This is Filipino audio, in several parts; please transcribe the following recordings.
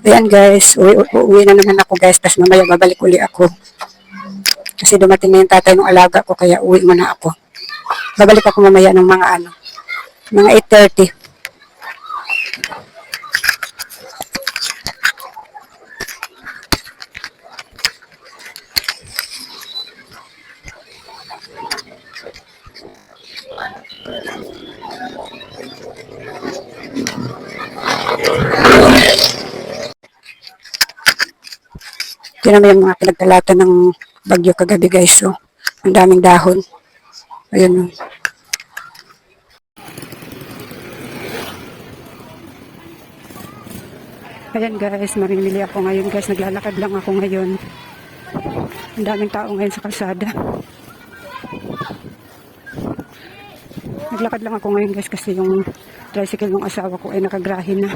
Ayan guys, uwi, uwi na naman ako guys, tapos mamaya babalik uli ako. Kasi dumating na yung tatay ng alaga ko, kaya uwi muna ako. Babalik ako mamaya ng mga ano, mga 8.30. Yun naman yung mga pinagtalatan ng bagyo kagabi guys. So, ang daming dahon. Ayun. oh. Ayan guys, marimili ako ngayon guys. Naglalakad lang ako ngayon. Ang daming tao ngayon sa kalsada. Naglakad lang ako ngayon guys kasi yung tricycle ng asawa ko ay nakagrahin na.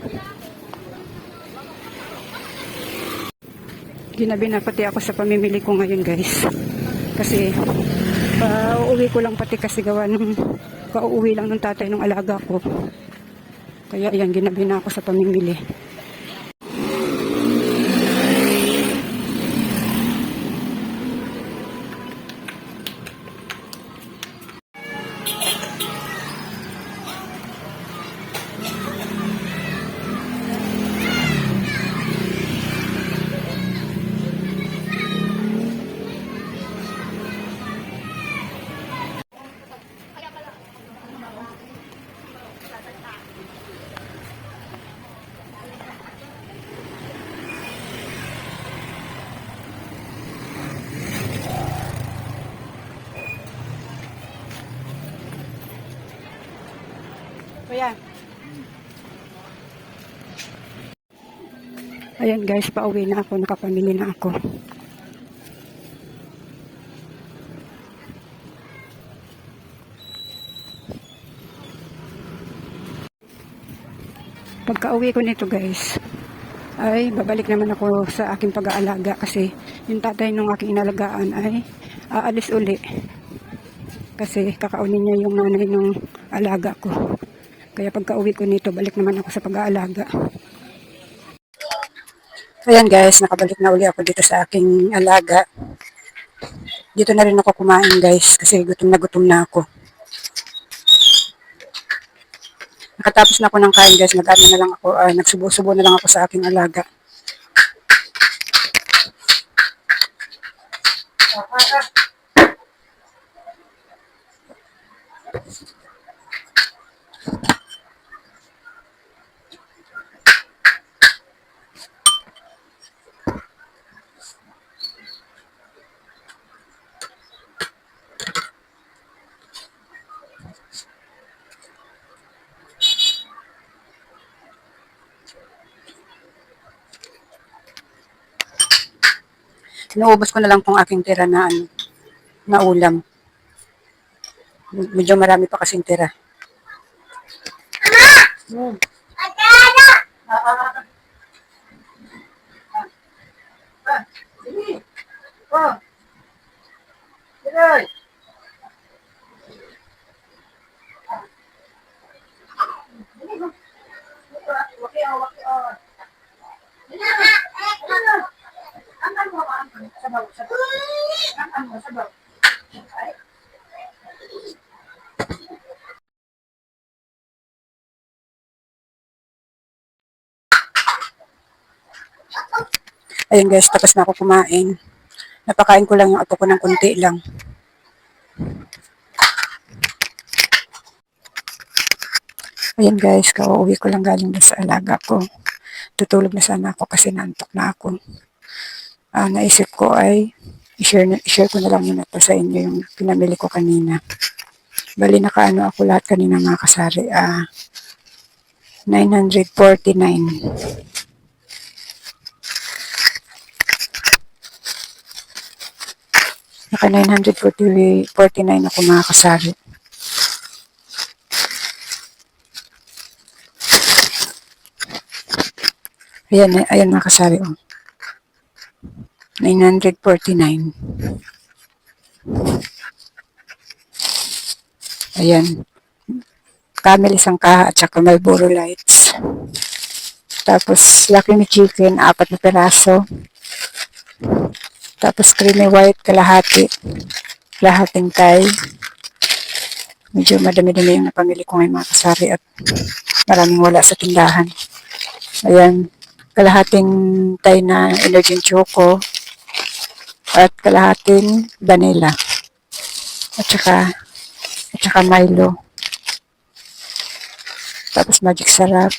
Ginabi na pati ako sa pamimili ko ngayon guys. Kasi pauwi ko lang pati kasi gawa ng pauwi lang ng tatay ng alaga ko. Kaya ayan, ginabi na ako sa pamimili. Ayan guys, pauwi na ako, nakapamili na ako. Pagka uwi ko nito guys, ay babalik naman ako sa aking pag-aalaga kasi yung tatay ng aking inalagaan ay aalis uli. Kasi kakaunin niya yung nanay ng alaga ko. Kaya pagka uwi ko nito, balik naman ako sa pag-aalaga. Ayan guys, nakabalik na uli ako dito sa aking alaga. Dito na rin ako kumain guys, kasi gutom na gutom na ako. Nakatapos na ako ng kain guys, nag-ano na lang ako, ah, nagsubo-subo na lang ako sa aking alaga. Inuubos ko na lang tong aking tira na ano, na ulam. Medyo marami pa kasing tira. Hmm. Oh. Sige. Ayun guys, tapos na ako kumain. Napakain ko lang yung ato ko ng konti lang. Ayun guys, kauwi ko lang galing sa alaga ko. Tutulog na sana ako kasi nantok na ako. Ah, naisip ko ay i-share, na, i-share ko na lang muna to sa inyo yung pinamili ko kanina. Bali nakaano ako lahat kanina mga kasari. Ah, 949. Naka 949 ako mga kasari. Ayan, ayan mga kasari. Oh. 949. Ayan. Camel isang kaha at saka Marlboro lights. Tapos, Lucky Chicken, apat na peraso. Tapos, creamy white, kalahati. Kalahating Thai. Medyo madami-dami yung napamili ko ngayon mga kasari at maraming wala sa tindahan. Ayan, kalahating Thai na Energy Choco at kalahating vanilla. At saka, at saka Milo. Tapos Magic Sarap.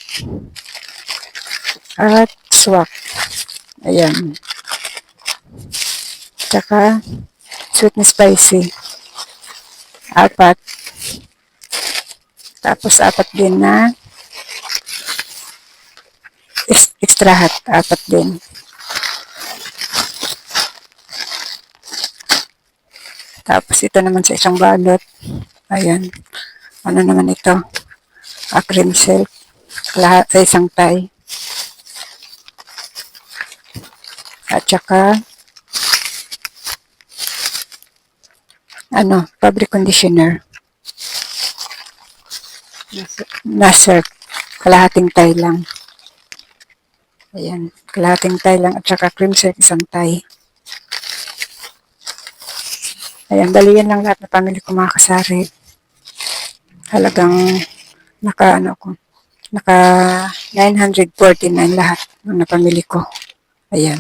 At swak. Ayan. Tsaka sweet na spicy. Apat. Tapos apat din na extra hot. Apat din. Tapos ito naman sa isang balot. Ayan. Ano naman ito? A cream silk. Lahat sa isang tie. At saka ano, fabric conditioner. Na surf. Kalahating tie lang. Ayan. Kalahating tie lang. At saka cream silk isang tie. Ayan, bali yan lang lahat na pamili ko mga kasari. Halagang naka ano ko, naka 949 lahat ng napamili ko. Ayan.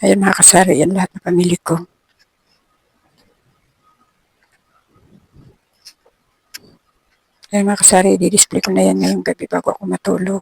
Ayan mga kasari, yan lahat na pamili ko. Ayan mga kasari, i-display ko na yan ngayong gabi bago ako matulog.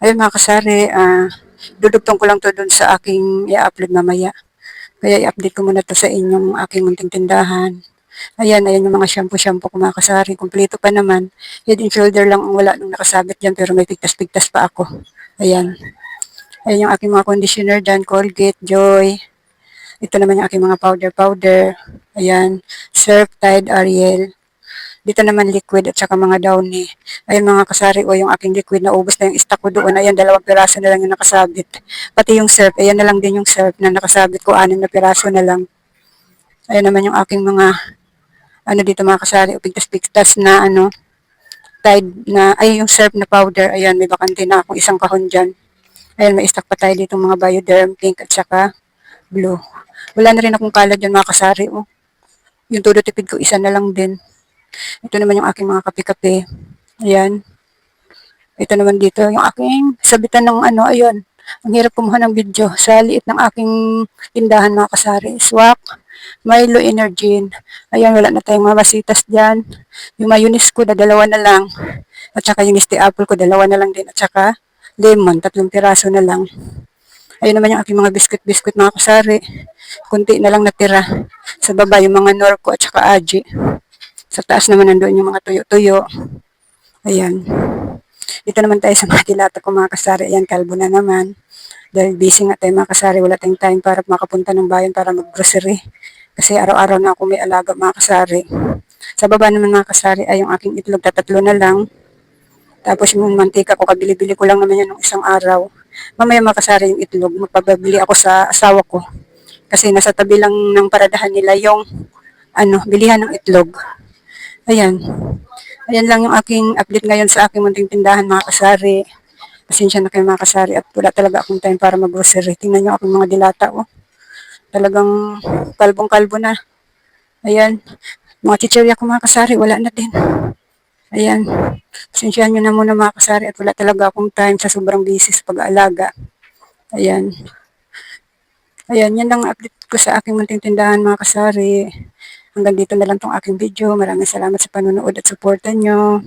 Ayun mga kasari, ah, dudugtong ko lang to dun sa aking i-upload mamaya. Kaya i-update ko muna to sa inyong aking munting tindahan. Ayan, ayan yung mga shampoo-shampoo ko mga kasari. Kompleto pa naman. Head and shoulder lang ang wala nung nakasabit dyan pero may pigtas-pigtas pa ako. Ayan. Ayan yung aking mga conditioner dyan. Colgate, Joy. Ito naman yung aking mga powder-powder. Ayan. Surf, Tide, Ariel. Dito naman liquid at saka mga downy. Ayun mga kasari o yung aking liquid na ubos na yung stock ko doon. Ayan, dalawang piraso na lang yung nakasabit. Pati yung surf, ayan na lang din yung surf na nakasabit ko. Anim na piraso na lang. Ayan naman yung aking mga ano dito mga kasari o pigtas-pigtas na ano Tide na, ay yung surf na powder. Ayan, may bakante na akong isang kahon dyan. Ayan, may stock pa tayo dito mga Bioderm pink at saka blue. Wala na rin akong kalad dyan mga kasari. Oh. Yung todo tipid ko, isa na lang din. Ito naman yung aking mga kape-kape. Ayan. Ito naman dito, yung aking sabitan ng ano, ayun. Ang hirap kumuha ng video sa liit ng aking tindahan mga kasari. Swak, Milo Energin. Ayan, wala na tayong mamasitas dyan. Yung mayonnaise ko, dalawa na lang. At saka yung Misty Apple ko, dalawa na lang din. At saka lemon, tatlong piraso na lang. Ayun naman yung aking mga biskuit-biskuit mga kasari. Kunti na lang natira. Sa baba, yung mga Norco at saka Aji. Sa taas naman nandoon yung mga tuyo-tuyo. Ayan. Dito naman tayo sa mga dilata ko mga kasari. Ayan, kalbo na naman. Dahil busy nga tayo mga kasari, wala tayong time para makapunta ng bayan para mag-grocery. Kasi araw-araw na ako may alaga mga kasari. Sa baba naman mga kasari ay yung aking itlog, tatatlo na lang. Tapos yung mantika ko, kabili-bili ko lang naman yan ng isang araw. Mamaya mga kasari yung itlog, magpabili ako sa asawa ko. Kasi nasa tabi lang ng paradahan nila yung ano, bilihan ng itlog. Ayan. Ayan lang yung aking update ngayon sa aking munting tindahan mga kasari. Pasensya na kayo mga kasari at wala talaga akong time para mag-grocery. Tingnan nyo aking mga dilata oh. Talagang kalbong-kalbo na. Ayan. Mga chichirya ko mga kasari, wala na din. Ayan. Pasensyahan nyo na muna mga kasari at wala talaga akong time sa sobrang busy sa pag-aalaga. Ayan. Ayan, yan lang ang update ko sa aking munting tindahan mga kasari. Hanggang dito na lang tong aking video. Maraming salamat sa panonood at suporta nyo.